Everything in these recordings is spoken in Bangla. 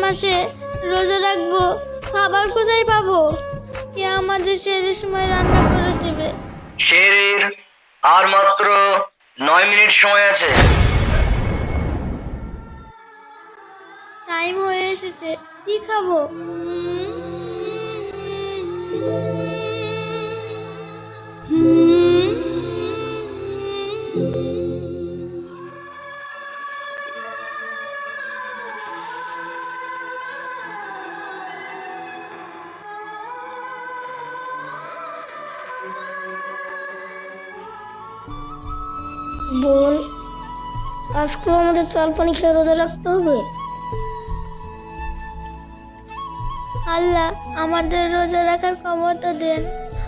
মাসে রোজা রাখব খাবার কোথায় পাবো? কে আমাদের সেরের সময় রান্না করে দেবে। শেরের আর মাত্র নয় মিনিট সময় আছে। টাইম হয়ে এসেছে। কি খাব? বোন আজকেও আমাদের চাল পানি খেয়ে রোজা রাখতে হবে? আল্লাহ, আমাদের রোজা রাখার ক্ষমতা দেন।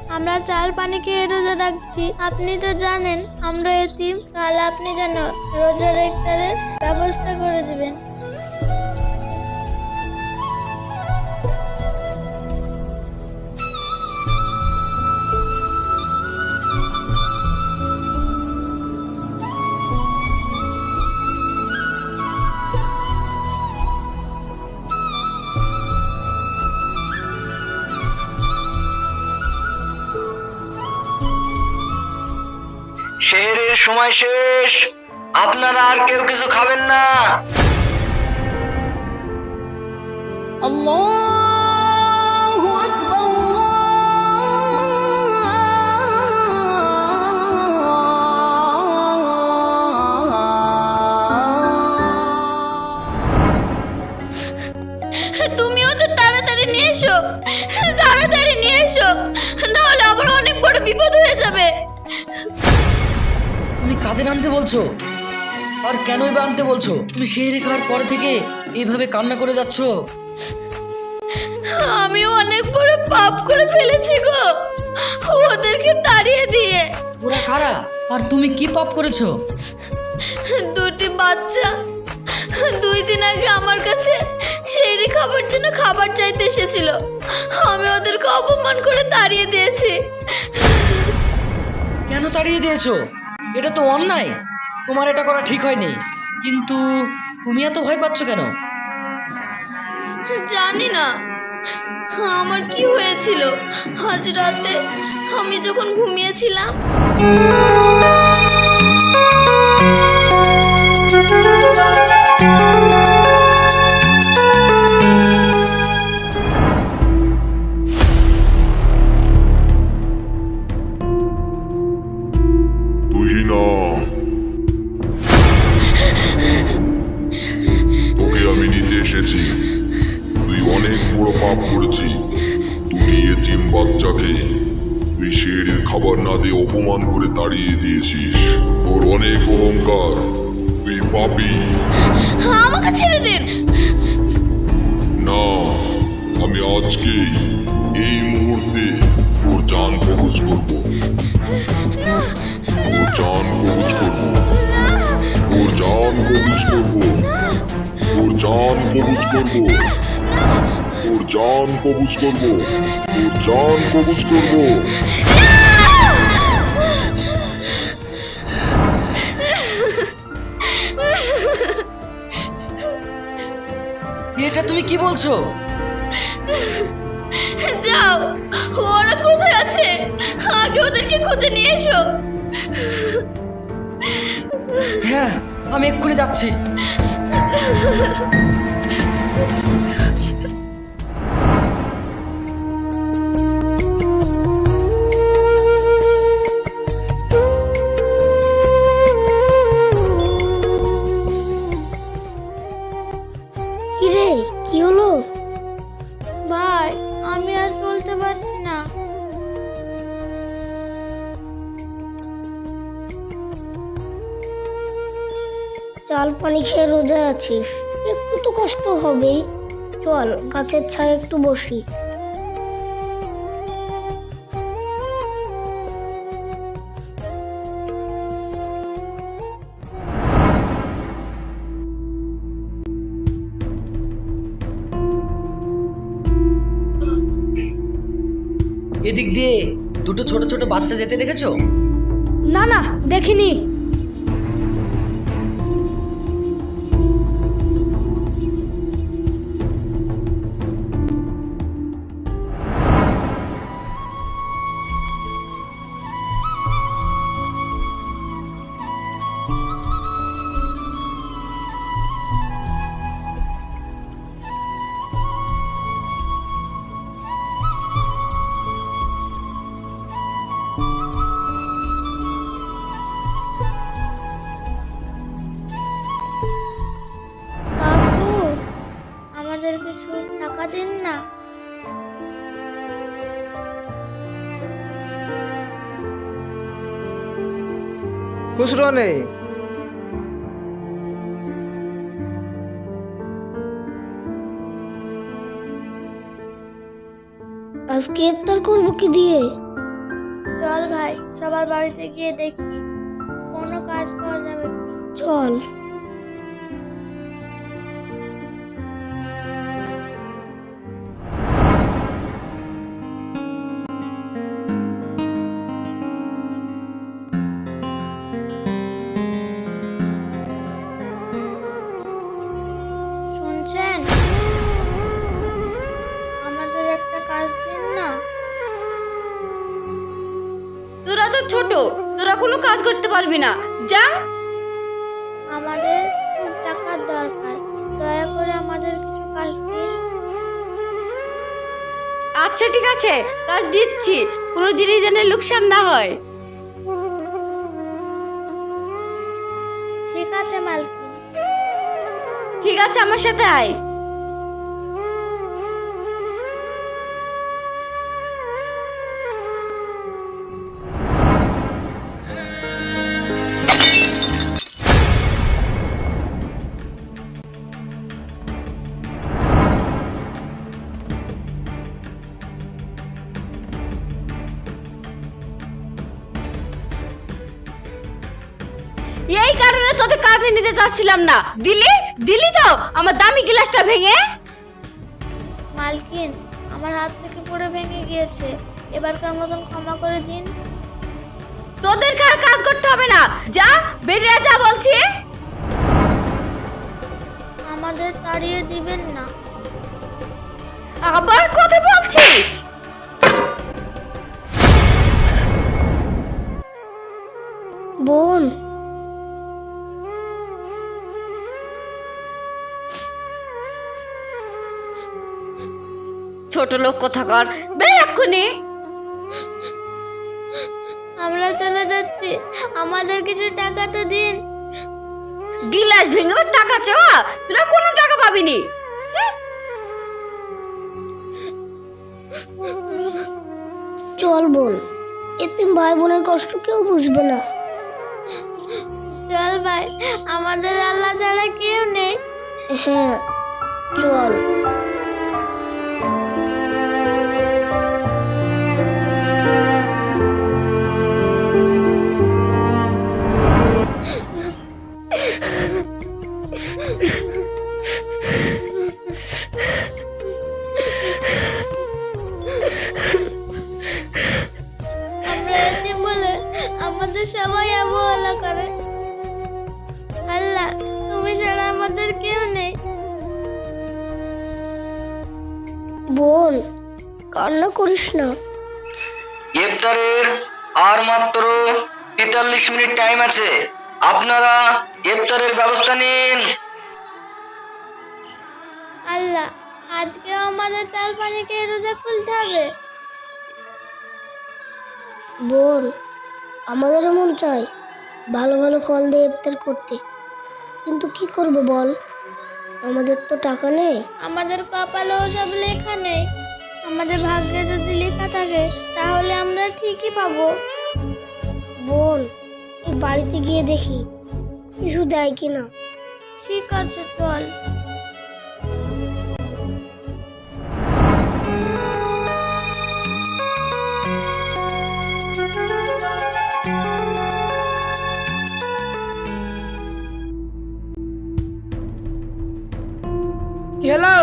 আমরা চাল পানি খেয়ে রোজা রাখছি। আপনি তো জানেন, আমরা এতিম, কাল আপনি যেন রোজার ইফতারের ব্যবস্থা করে দেবেন। শেরের সময় শেষ। আপনারা আর কেউ কিছু খাবেন না। তুমিও তো তাড়াতাড়ি নিয়ে এসো। তাড়াতাড়ি নিয়ে এসো। নাহলে আবার অনেক বড় বিপদ হয়ে যাবে। তুমি নামতে বলছো? আর কেনই বা আনতে বলছো? তুমি সেই রেখার পরে থেকে এইভাবে কান্না করে যাচ্ছ? আমি অনেক বড় পাপ করে ফেলেছি গো। ওদেরকে তাড়িয়ে দিয়ে। ওরা কারা? আর তুমি কি পাপ করেছ? দুটি বাচ্চা। দুই দিন আগে আমার কাছে সেই খাবার জন্য খাবার চাইতে এসেছিল। আমি ওদেরকে অপমান করে তাড়িয়ে দিয়েছি। কেন তাড়িয়ে দিয়েছ? এটা তো অন্যায়। তোমার এটা করা ঠিক হয়নি। কিন্তু তুমি এত ভয় পাচ্ছ কেন? জানি না। আমার কি হয়েছিল? আজ রাতে আমি যখন ঘুমিয়েছিলাম। তুহিনা আমাকে ছেড়ে দিন। না আমি আজকেই এই মুহূর্তে তোর জান কবজ করব তোর জান কবজ করব। তোর জান কবজ করব। তোর জান কবজ করব। তোর জান কবজ করব। তোর জান কবজ করব তুমি কি বলছো? যাও ওরা কোথায় আছে? আগে ওদেরকে খুঁজে নিয়ে এসো। হ্যাঁ আমি এক্ষুনি যাচ্ছি। আছিস? একটু তো কষ্ট হবেই চল গাছের ছায় একটু বসি। এদিক দিয়ে দুটো ছোট ছোট বাচ্চা যেতে দেখেছ? না না দেখিনি। খুচরো নেই। আজকে ইফতার করব কি দিয়ে? চল ভাই সবার বাড়িতে গিয়ে দেখি। কোনো কাজ পাওয়া যাবে? চল। তোরা কোনো কাজ করতে পারবি না। যা। আমাদের খুব টাকার দরকার। দয়া করে আমাদের কিছু কাজ দিন। আচ্ছা ঠিক আছে। কাজ দিচ্ছি। কোনো জিনিস যেন লোকসান না হয়। ঠিক আছে মালকিন ঠিক আছে আমার সাথে আয়। চাচ্ছিলাম না। দিলি দিলি তো? আমার দামি গ্লাসটা ভেঙে? মালকিন আমার হাত থেকে পড়ে ভেঙে গিয়েছে। এবারকার মতন ক্ষমা করে দিন? তোদের কার কাজ করতে হবে না? যা বেরিয়ে যা বলছি। আমাদের তাড়িয়ে দিবেন না। আবার কথা বলছিস? বোন ছোট লোক কোথাকার বের এক্ষুনি। আমরা চলে যাচ্ছি। আমাদের কিছু টাকা তো দিন। গিলাস ভেঙে টাকা চাওয়া? তোরা কোনো টাকা পাবিনি। চল বোন এতিম ভাই বোনের কষ্ট কেউ বুঝবে না। চল ভাই আমাদের আল্লাহ ছাড়া কেউ নেই। হ্যাঁ চল। বোন কান্না করিস না। ইফতারের আর মাত্র তেতাল্লিশ মিনিট টাইম আছে। আপনারা ইফতারের ব্যবস্থা নিন। আল্লাহ আজকে আমাদের চাল পানি খেয়ে রোজা খুলতে হবে। বোন আমাদেরও মন চাই ভালো ভালো ফল দিয়ে ইফতার করতে। কিন্তু কি করব বল? আমাদের তো টাকা নেই। আমাদের কপালে সব লেখা নেই। আমাদের ভাগ্যে যদি লেখা থাকে তাহলে আমরা ঠিকই পাবো। বল এই বাড়িতে গিয়ে দেখি কিছু দেয় কিনা। ঠিক আছে চল। কি হলো?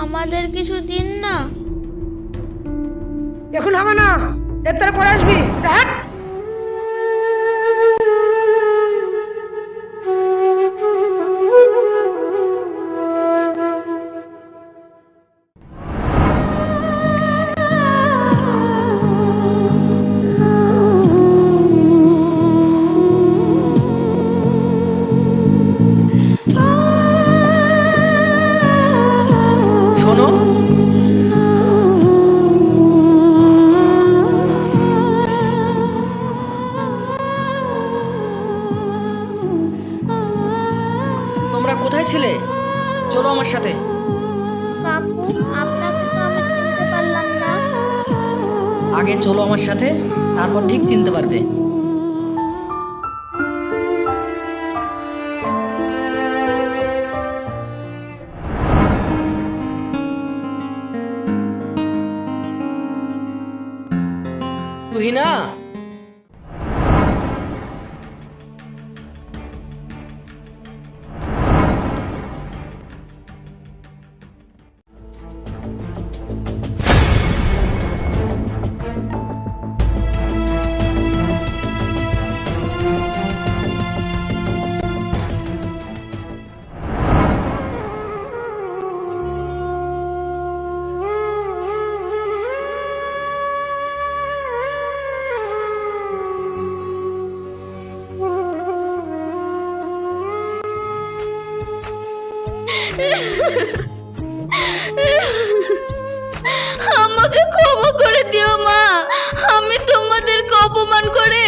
আমাদের কিছু দিন না। এখন হবে না। এর পরে আসবি। যা ঠিক ক্ষমা করে দিও, মা। আমি তোমাদেরকে অপমান করে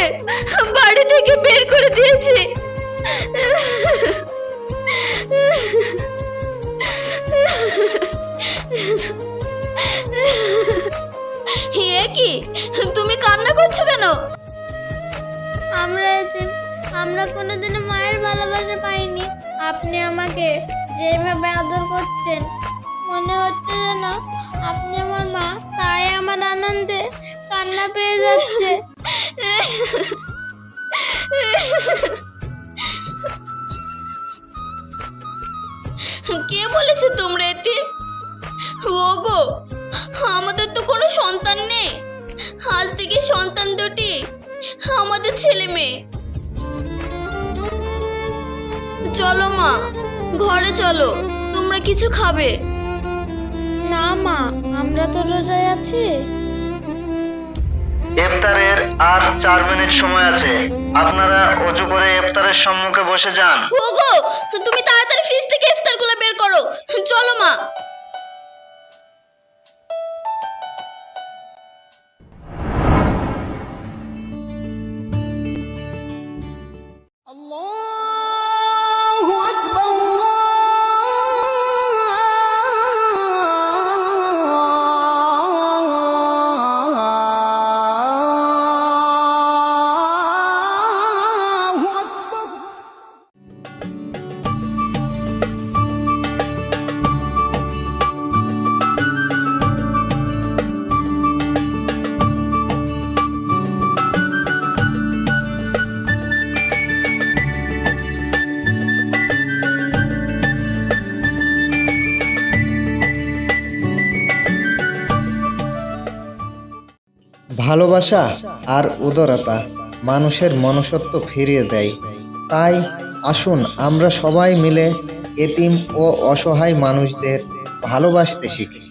বাড়ি থেকে বের করে দিয়েছি। এ কি তুমি কান্না করছ কেন? আমরা আমরা কোনোদিনও মায়ের ভালোবাসা পাইনি। আপনি আমাকে যেভাবে আদর করছেন যাচ্ছে কে বলেছে তোমরা এতে? ওগো, আমাদের তো কোনো সন্তান নেই। আজ থেকে সন্তান দুটি, আমাদের ছেলে মেয়ে। চলো মা, ঘরে চলো, তোমরা কিছু খাবে। না মা, আমরা তো রোজায় আছি। ইফতারের আর চার মিনিট সময় আছে। আপনারা অজু করে ইফতারের সম্মুখে বসে যান। তুমি তাড়াতাড়ি ফ্রিজ থেকে ইফতারগুলো বের করো। চলো মা। ভালোবাসা আর উদারতা মানুষের মনুষ্যত্ব ফিরিয়ে দেয়। তাই আসুন আমরা সবাই মিলে এতিম ও অসহায় মানুষদের ভালোবাসতে শিখি।